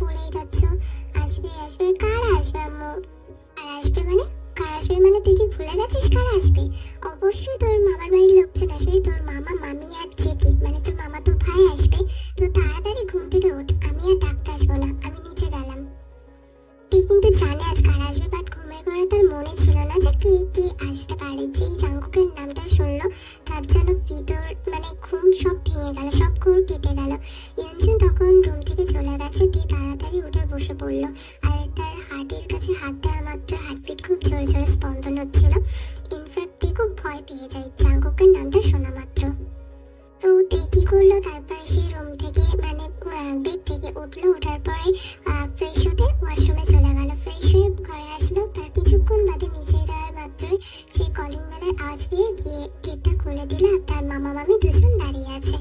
বলেই যাচ্ছ। আসবে আসবে, কারা আসবে আম্মু? আর আসবে মানে? কার আসবে মানে তুই কি ভুলে গেছিস কার আসবে? অবশ্যই তোর মামার বাড়ির লোকজন বসে পড়ল আর তার হার্টের কাছে হাত দেওয়া মাত্র হার্টবিট খুব জোরে জোরে স্পন্দন হচ্ছিল। ইনফ্যাক্ট দিয়ে খুব ভয় পেয়ে যায় জাঙ্কুকের নামটা শোনা মাত্র। তো তে কি করল? তারপরে সে রুম থেকে মানে বেড থেকে উঠল। ওঠার পরে ফ্রেশ হতে ওয়াশরুমে চলে গেল। ফ্রেশ হয়ে ঘরে আসলো। তার কিছুক্ষণ বাদে নিচে যাওয়ার মাত্রই সে কলিং বেলের আওয়াজ পেয়ে গিয়ে গেটটা খুলে দিল। আর তার মামা মামি দুজন দাঁড়িয়ে আছে।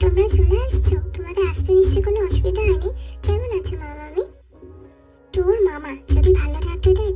তোমরা চলে আসছো। তোমাদের আসতে নিশ্চয়ই কোনো অসুবিধা হয়নি। কেমন আছো মামা মামি তোর মামা যদি ভালো থাকতে দেয়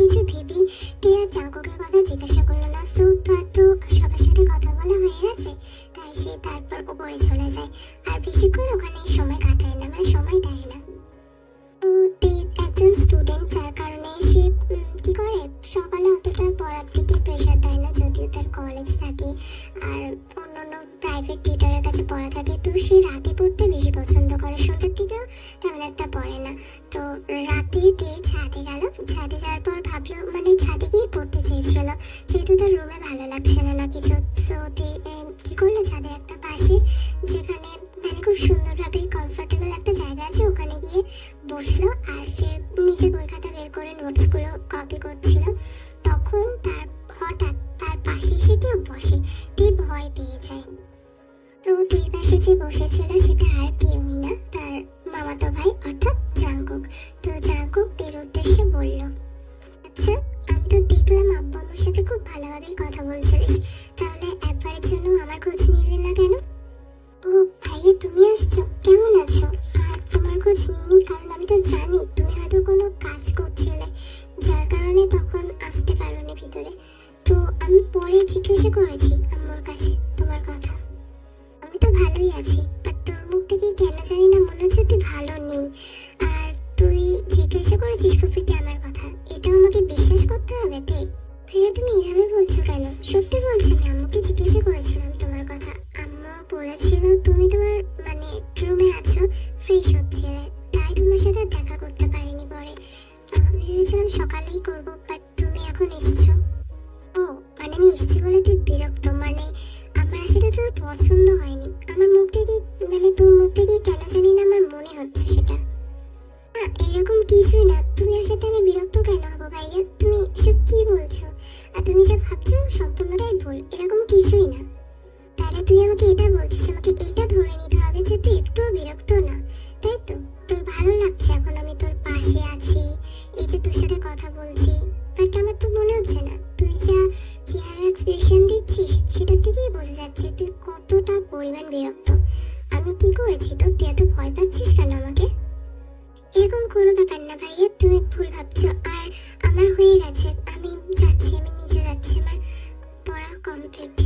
কিছু ভেবেই আর জাঙ্কুকের কথা জিজ্ঞাসা করল না সো কি একটা পাশে যেখানে আমি তো জানি তুমি হয়তো কোনো কাজ করছিলে, যার কারণে তখন আসতে পারোনি ভিতরে। তো আমি পরে জিজ্ঞাসা করেছি আম্মুর কাছে তোমার কথা। আমি তো ভালোই আছি বাট তোর মুখ থেকে কেন জানি না মনে হচ্ছে তুই ভালো নেই। আর তুই জিজ্ঞাসা করেছিস ফুপিকে আমার কথা, এটাও আমাকে বিশ্বাস করতে হবে তাই ভাইয়া, তুমি এভাবে বলছো কেন? সত্যি বলছি আমি আম্মুকে জিজ্ঞাসা করেছিলাম তোমার কথা। আম্মু বলেছিল, তুমি তোমার মানে রুমে আছো ফ্রেশ হচ্ছিলে। তাই তোমার সাথে দেখা করতে পারিনি পরে। ভেবেছিলাম সকালেই করব বাট তুমি এখন এসছো। ও মানে আমি এসছি বলে তুই বিরক্ত? মানে আমার আসলে তোর পছন্দ হয়নি। আমার মুখ থেকে মানে তোর মুখ থেকে কেন জানি না আমার মনে হচ্ছে সেটা। না, এরকম কিছুই না। তুমি আসাতে আমি বিরক্ত কেন হব ভাইয়া? তুমি এসব কি বলছো? আর তুমি যা ভাবছ সম্পূর্ণটাই ভুল। এরকম কিছুই না। তাহলে তুই আমাকে এটা বলছিস, আমাকে এটা ধরে নিতে হবে যে তুই একটুও বিরক্ত না। তাই তো তোর ভালো লাগছে এখন আমি তোর পাশে আছি, এই যে তোর সাথে কথা বলছি। বাট আমার তো মনে হচ্ছে না, তুই যা চেহারা এক্সপ্রেশন দিচ্ছিস, সেটা থেকেই বোঝা যাচ্ছে তুই কতটা পরিমাণ বিরক্ত। আমি কি করেছি তো তুই এত ভয় পাচ্ছিস কেন আমাকে? এরকম কোনো ব্যাপার না ভাইয়া, তুমি ভুল ভাবছ। আর আমার হয়ে গেছে, আমি যাচ্ছি, আমি নিচে যাচ্ছি, আমার পড়া কমপ্লিট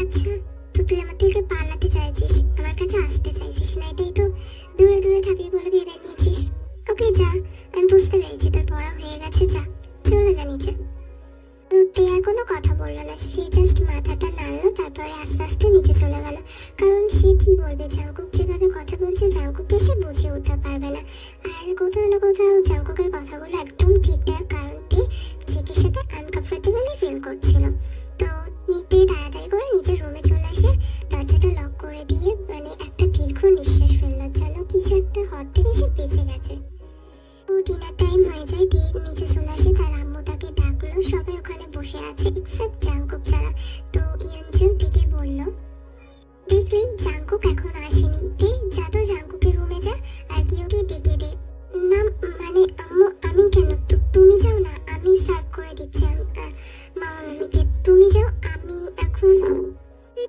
আচ্ছা তো তুই আমার থেকে পালাতে চাইছিস, আমার কাছে আসতে চাইছিস না, এটাই তো দূরে দূরে থাকি বলে ভেবে নিয়েছিস। ওকে যা, আমি বুঝতে পেরেছি তোর পড়া হয়ে গেছে, যা, চলে যা নিচে। সত্যি আর কোনো কথা বলল না, সে জাস্ট মাথাটা নাড়লো, তারপরে আস্তে আস্তে নিচে চলে গেল। কারণ সে কি বলবে, জাঙ্কুক যেভাবে কথা বলছে জাঙ্কুক সে বুঝে উঠতে পারবে না। আর কোথাও না কোথাও জাঙ্কুকের কথা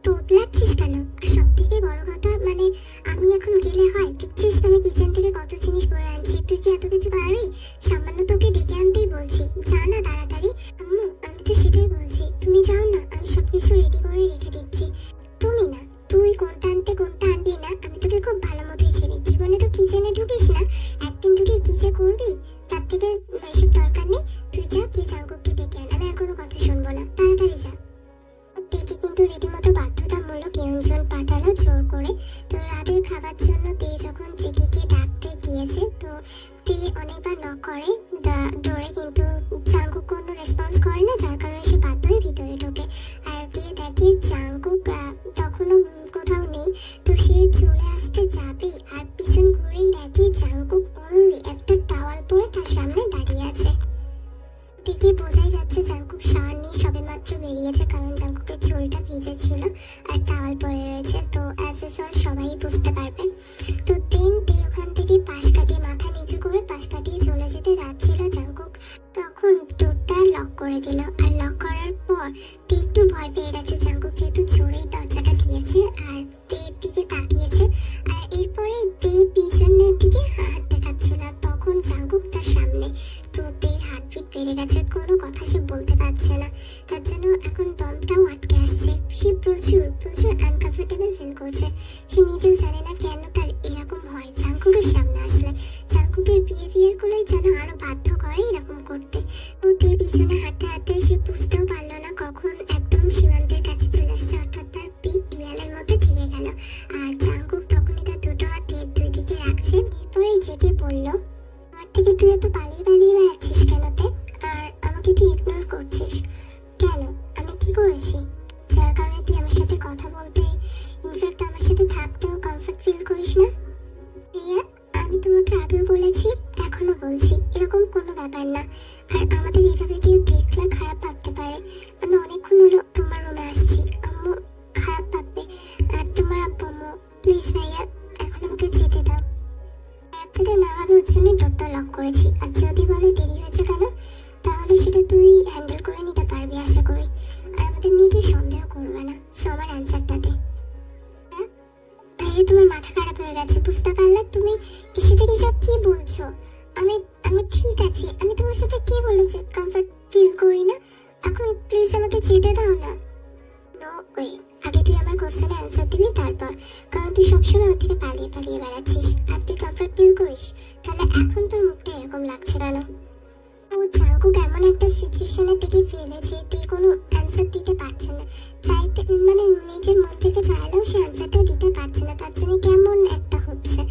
তোতলাচ্ছিস কেন? আর সব থেকে বড় কথা মানে আমি এখন গেলে হয়, দেখছিস আমি কিচেন থেকে কত জিনিস বয়ে আনছি, তুই কি এত কিছু পারবি? দিয়ে অনেকবার নক করে করে দিল আর লক করার পর ঠিক গেল। আর জাঙ্কুক তখনই তার দুটো হাতে দুই দিকে রাখছে, এরপরে জেকে বলল আমার থেকে তুই এত পালিয়ে পালিয়ে বেড়াচ্ছিস কেনতে আর আমাকে তুই ইগনোর করছিস কেন? আমি কি করেছি? যার কারণে তুই আমার সাথে কথা বলতে ইনফ্যাক্ট আমার সাথে থাকতেও কমফর্ট ফিল করিস না? রিয়া আমি তোমাকে আগেও বলেছি এখনও বলছি, এরকম কোনো ব্যাপার না। আর আমাদের এভাবে কেউ দেখলে খারাপ ভাবতে পারে। আমি অনেকক্ষণ হলো তোমার রুমে আসছি হচ্ছে আমি লাভ করেছি। আর যদি বলে আনসার দিতে পারছে না। চাইতে মানে নিজের মন থেকে চাইলেও সে আনসারটা দিতে পারছে না। তার জন্য কেমন একটা হচ্ছে।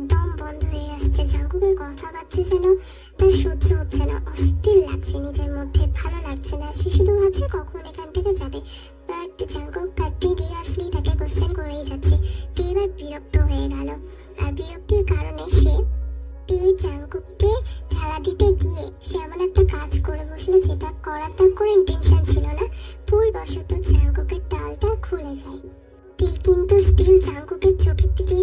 দম বন্ধ হয়ে আসছে। জাঙ্কুকের কথাবার্তা যেন তার সহ্য হচ্ছে না। অস্থির লাগছে নিজের মধ্যে। ভালো লাগছে না। সে শুধু ভাবছে কখন এখান থেকে যাবে। বাট জাঙ্কুক কন্টিনিউয়াসলি তাকে কোশ্চেন করেই যাচ্ছে। তো এবার বিরক্ত হয়ে গেল। আর বিরক্তির কারণে সে এই জাঙ্কুককে খেলা দিতে গিয়ে সে এমন একটা কাজ করে বসল যেটা করার তার কোনো ইন্টেনশন ছিল না, ভুলবশত জাঙ্কুকের ডালটা খুলে যায়। তিল কিন্তু স্টিল জাঙ্কুকের চোখের দিকেই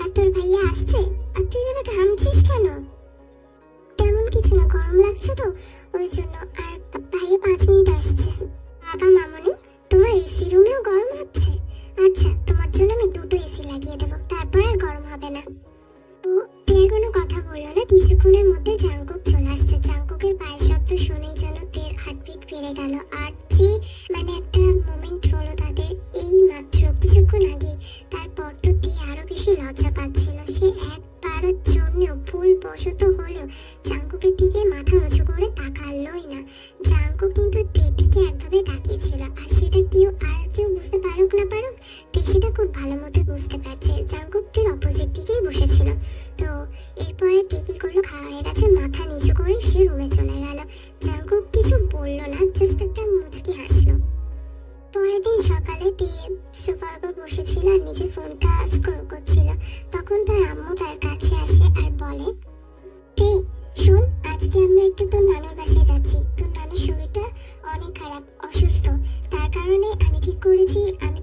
আর তোর ভাইয়া আসছে? আর তুই এভাবে ঘামছিস কেন? তেমন কিছু না, গরম লাগছে তো, ওই জন্য আর ভাইয়া পাঁচ মিনিট আসছে। বাবা, মামনি, তোমার এসি রুমেও গরম হচ্ছে? আচ্ছা তোমার জন্য আমি দুটো এসি লাগিয়ে দেবো, তারপর আর গরম হবে না। তো তের কোনো কথা বলল না? কিছুক্ষণের মধ্যে জাংকুক চলে আসছে। জাংকুকের পায়ের শব্দ শুনেই যেন তের হার্টবিট বেড়ে গেল। আর যে মানে একটা মোমেন্ট হলো তাদের এই মাত্র কিছুক্ষণ আগে তার পর্দতে আরও বেশি লজ্জা পাচ্ছিল। সে একবারের জন্য ভুল বশত হলেও চাঙ্গুকের দিকে মাথা উঁচু করে তাক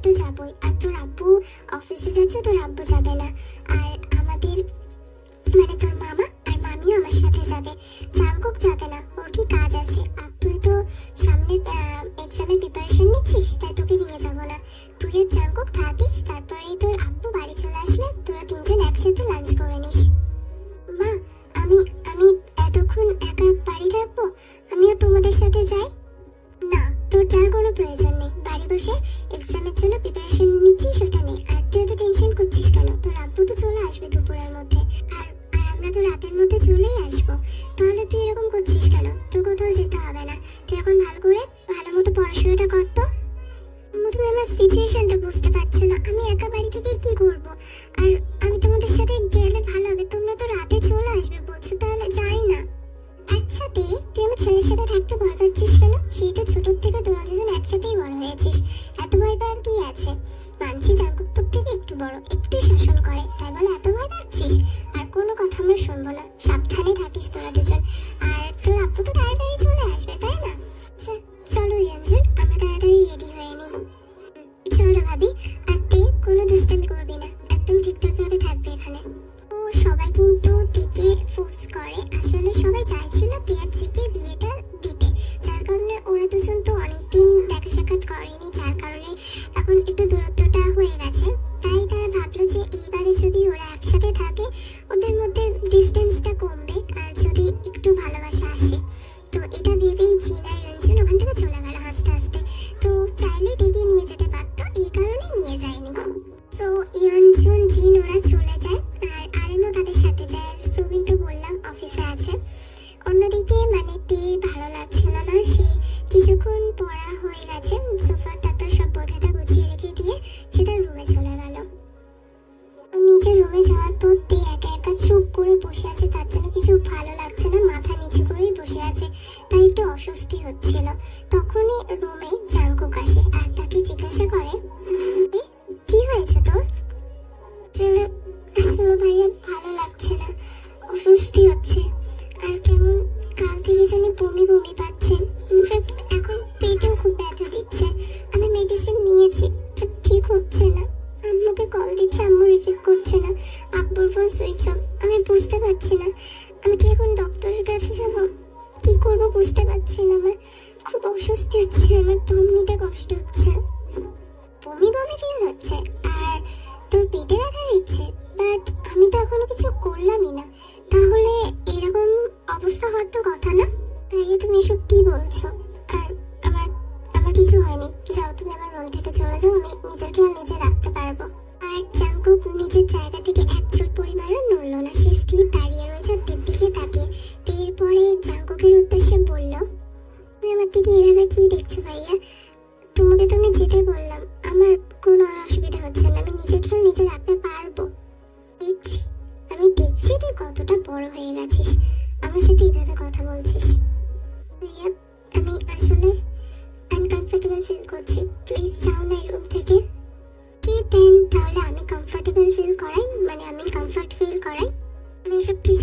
তো যাবই। আর তোর আব্বু অফিসে যাচ্ছে, তোর আব্বু যাবে না। আর আমাদের মানে তোর মামা আর মামিও আমার সাথে যাবে। জাংকুক যাবে না, ওর কি কাজ আছে? আর তুই তো সামনে এক্সামের প্রিপারেশন নিচ্ছিস, তাই তোকে নিয়ে যাব না। তুই আর জাংকুক থাকিস তারপরে তোর আব্বু বাড়ি চলে আসলে তোরা তিনজন একসাথে লাঞ্চ করে নিস। মা, আমি আমি এতক্ষণ একা বাড়ি থাকব? আমিও তোমাদের সাথে যাই? তোর যার কোনো প্রয়োজন নেই। বাড়ি বসে এক্সামের জন্য প্রিপারেশন নিচ্ছিস সেটা নেই আর তুই এত টেনশন করছিস কেন? তোর আব্বু তো চলে আসবে দুপুরের মধ্যে। আর আর আমরা তো রাতের মধ্যে চলেই আসব। তাহলে তুই এরকম করছিস কেন? তোর কোথাও যেতে হবে না। তুই এখন ভালো করে, ভালো মতো পড়াশোনাটা কর তো। তুমি আমার সিচুয়েশনটা বুঝতে পারছ না। আমি একা বাড়ি থেকে কি করব? আর আমি তোমাদের সাথে গেলে দিন ওরা চলে যায়।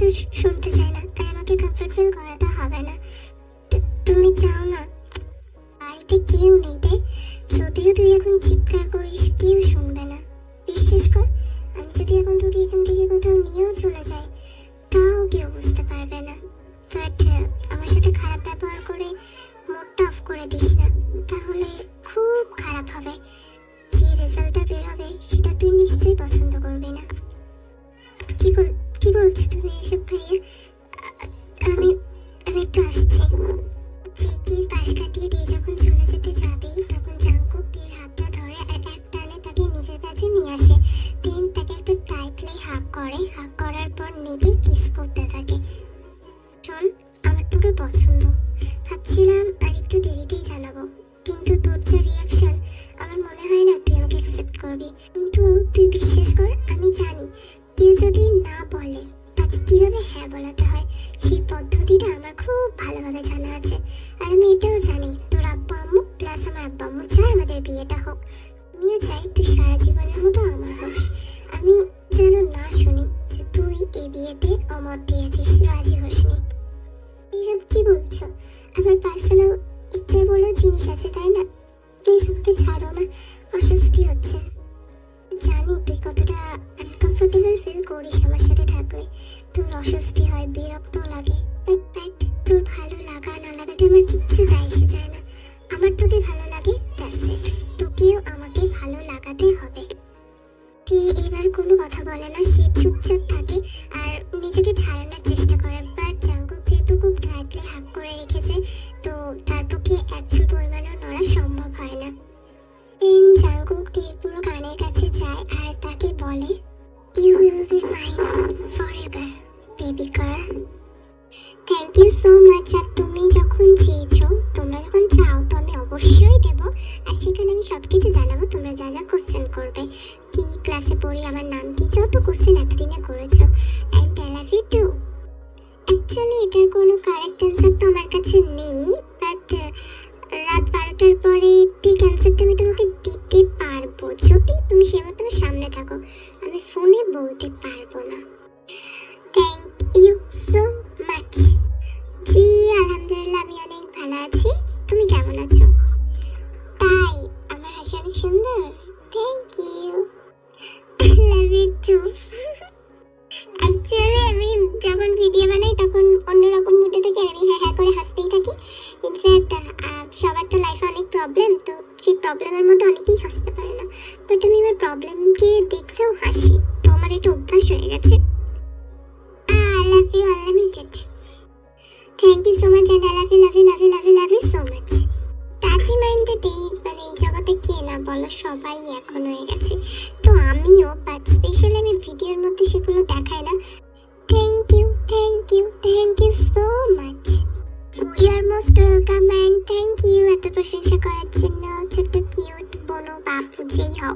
কিছু শুনতে চাই না আর আমাকে কমফর্ট ফিল করাতে হবে না। তুমি চাও না? বাড়িতে কেউ নেই তাই যদিও তুই এখন চিৎকার করিস, কেউ শুনবে না। বিশ্বাস কর, আমি যদি এখন তোকে এখান থেকে কোথাও নিয়েও চলে যাই, তাও কেউ বুঝতে পারবে না। যায় আর তাকে বলে you will be mine forever baby girl thank you so much আর তুমি যখন চেয়েছো, তোমরা যখন চাও, তো আমি অবশ্যই দেব। আর সেখানে আমি সব কিছু জানাব, তোমরা যা যা কোশ্চেন করবে। কি ক্লাসে পড়ি, আমার নাম কি, যত কোশ্চেন এতদিনে করেছ। And I love you too actually এটার কোনো কারেক্ট অ্যান্সার তো আমার কাছে নেই বাট রাত বারোটার পরে ঠিক অ্যান্সারটা আমি তোমাকে থাকো আমি ফোনে বলতে পারব তো অভ্যাস হয়ে গেছে। মানে আমি ভিডিওর মধ্যে সেগুলো দেখাই না। Thank you thank you thank you so much thank you এত প্রশংসা করার জন্য ছোট্ট কিউট বনো বাপু যেই হও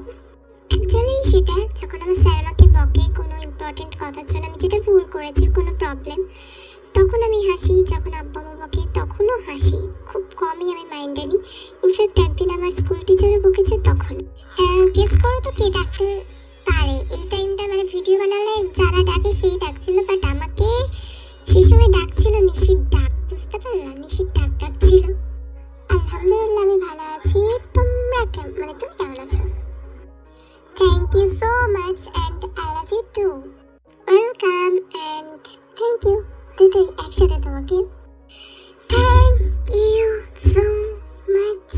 অ্যাকচুয়ালি সেটা, যখন আমার স্যার আমাকে বকে কোনো ইম্পর্টেন্ট কথার জন্য, আমি যেটা ভুল করেছি, কোনো প্রবলেম তখন আমি হাসি, যখন আব্বা বকে, তখনও হাসি। খুব কমই আমি মাইন্ডে নিই। ইনফ্যাক্ট একদিন আমার স্কুল টিচারও বকেছে তখন। গেস করো তো কে ডাকতে পারে? এই টাইমটা মানে ভিডিও বানালে যারা ডাকে সেই ডাকছিল বাট আমাকে সে সময় ডাকছিল, নিশির ডাক, বুঝতে পারলাম নিশির ডাক ডাকছিল। আলহামদুলিল্লাহ, আমি ভালো আছি। তোমরা কেমন মানে তুমি কেমন আছো? thank you so much and I love you too welcome and thank you দুটোই একসাথে তোমাকে থ্যাংক ইউ সো মাচ